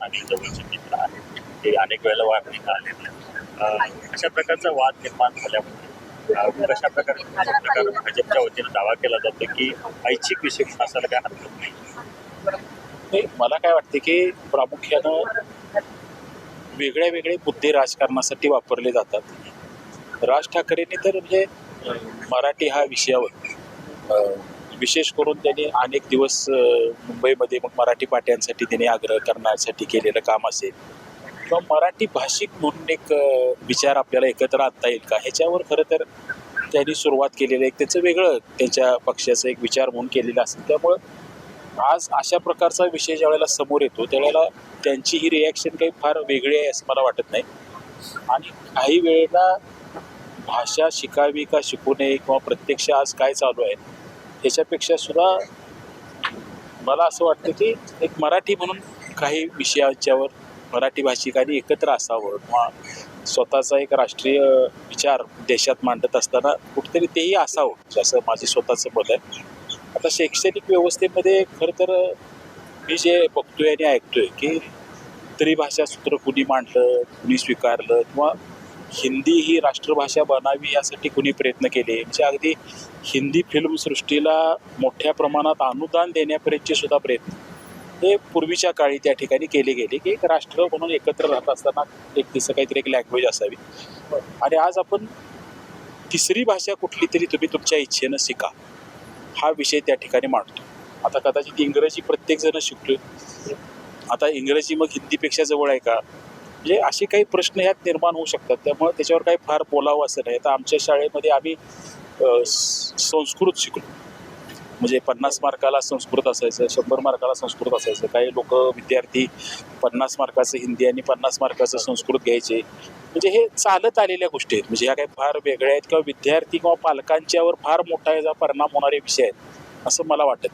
आणि जवळचे म्हणजे मित्र आहेत ते अनेक वेळेला वाटणीला आलेले अशा प्रकारचा वाद निर्माण झाल्यामुळे कशा प्रकारे प्रकार प्रकारे भाजपच्या वतीनं दावा केला जातो की ऐच्छिक विषय असायला काय हरकत नाही. मला काय वाटते की प्रामुख्यानं वेगळे वेगळे मुद्दे राजकारणासाठी वापरले जातात. राज ठाकरेंनी तर म्हणजे मराठी हा विषयावर विशेष करून त्यांनी अनेक दिवस मुंबईमध्ये मग मराठी पाट्यांसाठी त्यांनी आग्रह करण्यासाठी केलेलं काम असेल. किंवा मराठी भाषिक म्हणून एक विचार आपल्याला एकत्र आणता येईल का? ह्याच्यावर खरं तर त्यांनी सुरुवात केलेलं एक त्याचं वेगळं त्यांच्या पक्षाचं एक विचार म्हणून केलेला असेल. त्यामुळं आज अशा प्रकारचा विषय ज्या वेळेला समोर येतो त्यावेळेला त्यांची ही रिॲक्शन काही फार वेगळी आहे असं मला वाटत नाही. आणि काही वेळेला भाषा शिकावी का शिकू नये किंवा प्रत्यक्ष आज काय चालू आहे त्याच्यापेक्षा सुद्धा मला असं वाटतं की एक मराठी म्हणून काही विषयाच्यावर मराठी भाषिकांनी एकत्र असावं किंवा स्वतःचा एक राष्ट्रीय विचार देशात मांडत असताना कुठेतरी तेही असावं असं माझे स्वतःचं मत आहे. आता शैक्षणिक व्यवस्थेमध्ये खरं तर मी जे बघतोय आणि ऐकतोय की त्रिभाषा सूत्र कुणी मांडलं कुणी स्वीकारलं किंवा हिंदी ही राष्ट्रभाषा बनावी यासाठी कुणी प्रयत्न केले? म्हणजे अगदी हिंदी फिल्मसृष्टीला मोठ्या प्रमाणात अनुदान देण्यापर्यंतचे सुद्धा प्रयत्न. हे पूर्वीच्या काळी त्या ठिकाणी केले गेले की एक राष्ट्र म्हणून एकत्र राहत असताना एक तिचं काहीतरी एक लँग्वेज असावी. आणि आज आपण तिसरी भाषा कुठली तरी तुम्ही तुमच्या इच्छेनं शिका. हा विषय त्या ठिकाणी मांडतो. आता कदाचित इंग्रजी प्रत्येकजण शिकलो आता इंग्रजी मग हिंदीपेक्षा जवळ आहे का? म्हणजे असे काही प्रश्न ह्यात निर्माण होऊ शकतात. त्यामुळे त्याच्यावर काही फार बोलावं असं नाही. तर आमच्या शाळेमध्ये आम्ही संस्कृत शिकलो. म्हणजे पन्नास मार्काला संस्कृत असायचं शंभर मार्काला संस्कृत असायचं. काही लोक विद्यार्थी पन्नास मार्काचं हिंदी आणि पन्नास मार्काचं संस्कृत घ्यायचे. म्हणजे हे चालत आलेल्या गोष्टी आहेत. म्हणजे ह्या काही फार वेगळ्या आहेत किंवा विद्यार्थी किंवा पालकांच्यावर फार मोठा याचा परिणाम होणारे विषय आहेत असं मला वाटत.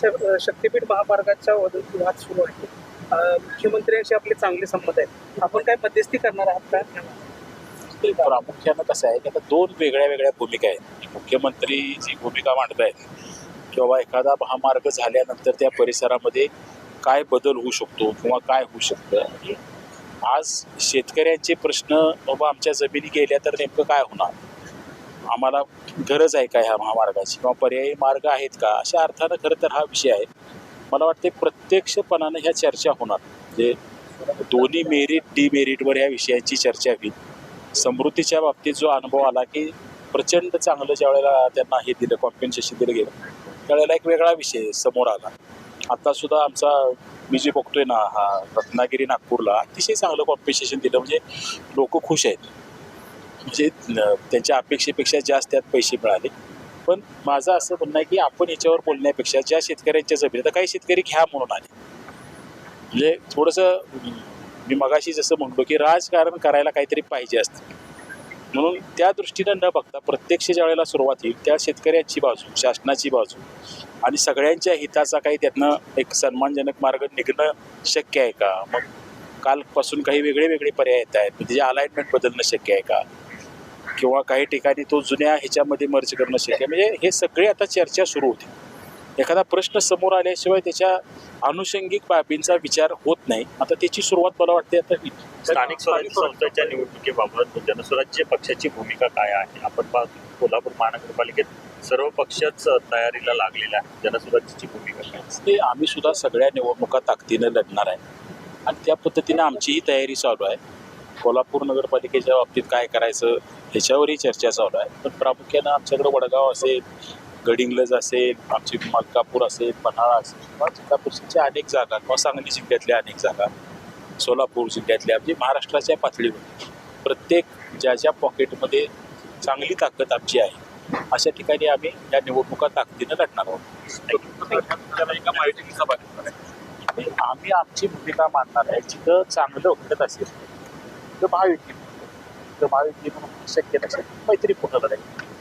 शक्तिपीठ महामार्गाच्या शक्तीपीठ महामार्गाचा वाद सुरू आहे मुख्यमंत्र्यांशी आपले चांगले संबंध आहेत. आपण काय मध्यस्थी करणार आहात का? ते प्रामुख्यानं कसं आहे की आता दोन वेगळ्या वेगळ्या भूमिका आहेत. मुख्यमंत्री जी भूमिका मांडत आहेत किंवा एखादा महामार्ग झाल्यानंतर त्या परिसरामध्ये काय बदल होऊ शकतो किंवा काय होऊ शकतं? आज शेतकऱ्यांचे प्रश्न बाबा आमच्या जमिनी गेल्या तर नेमकं काय होणार? आम्हाला गरज आहे का ह्या महामार्गाची? किंवा पर्यायी मार्ग आहेत का? अशा अर्थानं खरं तर हा विषय आहे. मला वाटते प्रत्यक्षपणानं ह्या चर्चा होणार. म्हणजे दोन्ही मेरिट डिमेरिटवर ह्या विषयांची चर्चा होईल. समृद्धीच्या बाबतीत जो अनुभव आला की प्रचंड चांगलं ज्या वेळेला त्यांना हे दिलं कॉम्पेन्सेशन दिलं गेलं त्यावेळेला एक वेगळा विषय समोर आला. आता सुद्धा आमचा मी जे बघतोय ना हा रत्नागिरी नागपूरला अतिशय चांगलं कॉम्पेन्सेशन दिलं. म्हणजे लोक खुश आहेत. म्हणजे त्यांच्या अपेक्षेपेक्षा जास्त त्यात पैसे मिळाले. पण माझं असं म्हणणं आहे की आपण याच्यावर बोलण्यापेक्षा ज्या शेतकऱ्यांच्या जमिनी आता काही शेतकरी घ्या म्हणून आले. म्हणजे थोडंसं मी मगाशी जसं म्हणतो की राजकारण करायला काहीतरी पाहिजे असतं. म्हणून त्या दृष्टीनं न बघता प्रत्यक्ष ज्या वेळेला सुरुवात होईल त्या शेतकऱ्यांची बाजू शासनाची बाजू आणि सगळ्यांच्या हिताचा काही त्यातनं एक सन्मानजनक मार्ग निघणं शक्य आहे का? मग कालपासून काही वेगळे वेगळे पर्याय येत आहेत. म्हणजे अलाइनमेंट बदलणं शक्य आहे का? किंवा काही ठिकाणी तो जुन्या ह्याच्यामध्ये मर्ज करणं शक्य म्हणजे हे सगळे आता चर्चा सुरू होते. एखादा प्रश्न समोर आल्याशिवाय त्याच्या अनुषंगिक बाबींचा विचार होत नाही. आता त्याची सुरुवात मला वाटते आता. स्थानिक स्वराज्य संस्थेच्या निवडणुकीबाबत जनस्वराज्य पक्षाची भूमिका काय आहे? आपण पाहतो कोल्हापूर महानगरपालिकेत सर्व पक्षच तयारीला लागलेला आहे जनस्वराज्याची भूमिका काय? ते आम्ही सुद्धा सगळ्या निवडणुका ताकदीनं लढणार आहे. आणि त्या पद्धतीनं आमचीही तयारी चालू आहे. कोल्हापूर नगरपालिकेच्या बाबतीत काय करायचं? ह्याच्यावरही चर्चा चालू आहे. पण प्रामुख्यानं आमच्याकडे वडगाव असेल गडिंग्लज असेल आमची मलकापूर असेल पन्हाळा असेल किंवा जिल्हा अनेक जागा किंवा सांगली जिल्ह्यातल्या अनेक जागा सोलापूर जिल्ह्यातल्या म्हणजे महाराष्ट्राच्या पातळीवर. प्रत्येक ज्या ज्या पॉकेटमध्ये चांगली ताकद आमची आहे अशा ठिकाणी आम्ही या निवडणुका ताकदीनं लढणार आहोत. आणि आम्ही आमची भूमिका मानणार आहे. जिथं चांगलं घडत असेल तर महायुती तर महायुती म्हणून शक्य नसेल मैत्री पूर्ण लढाई